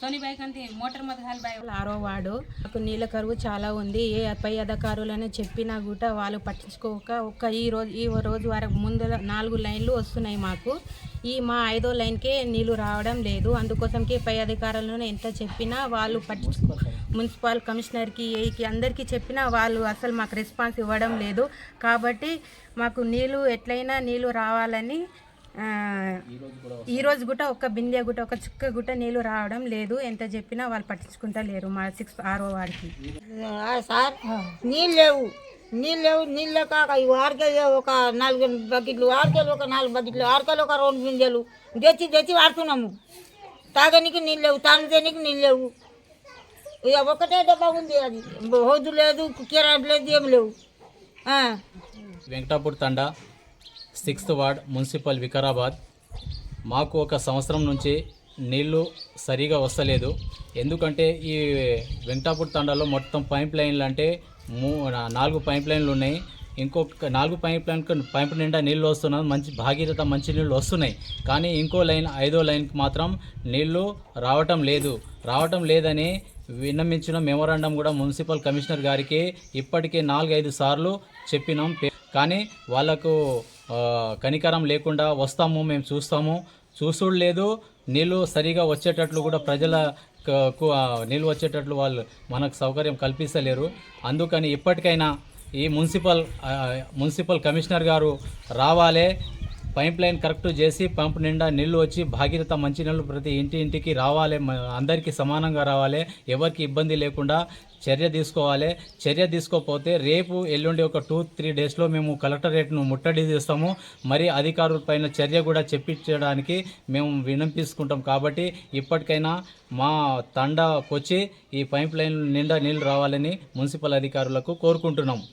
సోనీబాయి ఆరో వాడు. నాకు నీళ్ళ కరువు చాలా ఉంది. ఏ పై అధికారులనే చెప్పినా కూడా వాళ్ళు పట్టించుకోక ఒక్క ఈ రోజు ఈ రోజు వరకు ముందు నాలుగు లైన్లు వస్తున్నాయి మాకు. ఈ మా ఐదో లైన్కే నీళ్ళు రావడం లేదు. అందుకోసంకి పై అధికారులను ఎంత చెప్పినా వాళ్ళు పట్టించుకో మున్సిపల్ కమిషనర్కి ఏకి అందరికీ చెప్పినా వాళ్ళు అసలు మాకు రెస్పాన్స్ ఇవ్వడం లేదు. కాబట్టి మాకు నీళ్ళు ఎట్లయినా నీళ్ళు రావాలని ఆ, ఈ రోజు గుట్ట ఒక్క బిందె గుట్ట ఒక చుక్క గుట్ట నీళ్ళు రావడం లేదు. ఎంత చెప్పినా వాళ్ళు పట్టించుకుంటా లేరు మా సిక్స్ ఆరో వాడికి ఆ సార్ నీళ్ళు లేవు. నీళ్ళు లేవు. నీళ్ళు కాక ఇవి ఆరకెళ్ళి ఒక నాలుగు బకెట్లు ఆరకెళ్ళి ఒక నాలుగు బకెట్లు ఆరకెళ్ళి ఒక రెండు బిందెలు తెచ్చి తెచ్చి వాడుతున్నాము. తాగనికి నీళ్ళు లేవు. తాగడానికి నీళ్ళు లేవు. ఇక ఒకటే డబ్బా ఉంది. అది హోదు లేదు కిరాట్ లేదు ఏం లేవు. ఆ. Venkatapur Thanda. Sixth ward municipal Vikarabad. మాకు ఒక సంవత్సరం నుంచి నీళ్ళు సరిగా వస్తలేదు. ఎందుకంటే ఈ వెంకటాపూర్ తండాలో మొత్తం పైప్ లైన్లు అంటే మూ నాలుగు పైప్ లైన్లు ఉన్నాయి. ఇంకొక నాలుగు పైప్ లైన్ పైప్ నిండా నీళ్ళు వస్తున్నాయి మంచి భాగీరథ మంచి నీళ్ళు వస్తున్నాయి. కానీ ఇంకో లైన్ ఐదో లైన్కి మాత్రం నీళ్ళు రావటం లేదు. రావటం లేదని విన్నమించిన మెమోరాండం కూడా మున్సిపల్ కమిషనర్ గారికి ఇప్పటికే నాలుగైదు సార్లు చెప్పినాం. కానీ వాళ్ళకు కనికరం లేకుండా వస్తాము మేము చూస్తాము. చూసుడు లేదు నీళ్ళు సరిగా వచ్చేటట్లు కూడా ప్రజల కు- నీళ్ళు వచ్చేటట్లు వాళ్ళు మనకు సౌకర్యం కల్పిస్తలేరు. అందుకని ఇప్పటికైనా ఈ మున్సిపల్ మున్సిపల్ కమిషనర్ గారు రావాలే. పైప్ లైన్ కరెక్ట్ చేసి పంప్ నిండా నీళ్ళు వచ్చి భాగీరథ మంచి నీళ్ళు ప్రతి ఇంటి ఇంటికి రావాలి అందరికీ సమానంగా రావాలి ఎవరికి ఇబ్బంది లేకుండా చర్య తీసుకోవాలి. చర్య తీసుకోకపోతే రేపు ఎల్లుండి ఒక టూ త్రీ డేస్లో మేము కలెక్టరేట్ను ముట్టడి చేస్తాము. మరి అధికారుల పైన చర్య కూడా చెప్పించడానికి మేము వినంపిస్తుంటాం కాబట్టి ఇప్పటికైనా మా తండకొచ్చి ఈ పైప్ లైన్ నిండా నీళ్ళు రావాలని మున్సిపల్ అధికారులకు కోరుకుంటున్నాం.